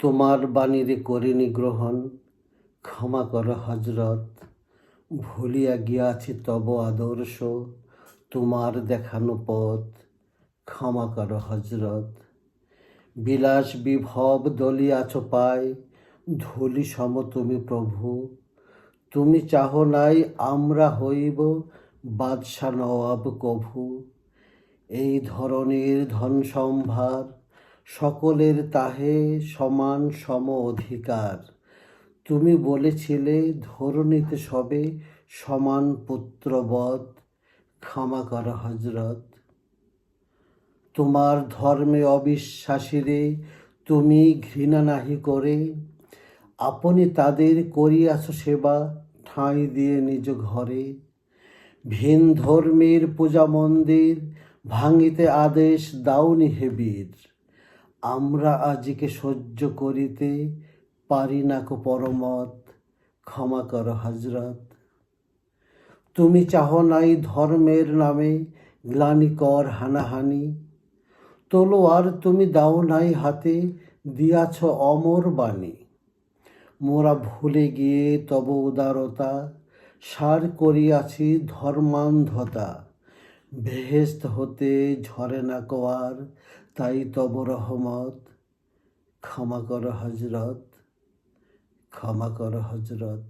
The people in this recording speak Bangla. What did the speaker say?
তোমার বাণীরে করিনি গ্রহণ, ক্ষমা কর হজরত ভুলিয়া গিয়াছি তব আদর্শ, তোমার দেখানো পথ, ক্ষমা কর হজরত বিলাস বিভব দলিয়াছ পায় ধুলি সম তুমি প্রভু। তুমি চাহ নাই আমরা হইব বাদশা নওয়াব কভু। এই ধরনের ধন সম্ভার সকলের তাহে সমান সম অধিকার। তুমি বলেছিলে, ধরণীতে সবে সমান পুত্রবধ ক্ষমা কর হজরত তোমার ধর্মে অবিশ্বাসীরে তুমি ঘৃণা নাহি করে। আপনি তাদের করিয়াছ সেবা, ঠাঁই দিয়ে নিজ ঘরে। ভিন ধর্মের পূজা মন্দির ভাঙিতে আদেশ দাওনি হে বীর। আমরা আজিকে সহ্য করিতে পারি না কো পরমত, ক্ষমা কর হজরত তুমি চাহ নাই ধর্মের নামে গ্লানি কর হানাহানি। তলোয়ার তুমি দাও নাই হাতে, দিয়াছ অমর বাণী। মোরা ভুলে গিয়ে তব উদারতা, সার করিয়াছি ধর্মান্ধতা। বেহেস্ত হতে ঝরে না কোয়ার তাই তব রহমত। ক্ষমা কর হজরত ক্ষমা কর হজরত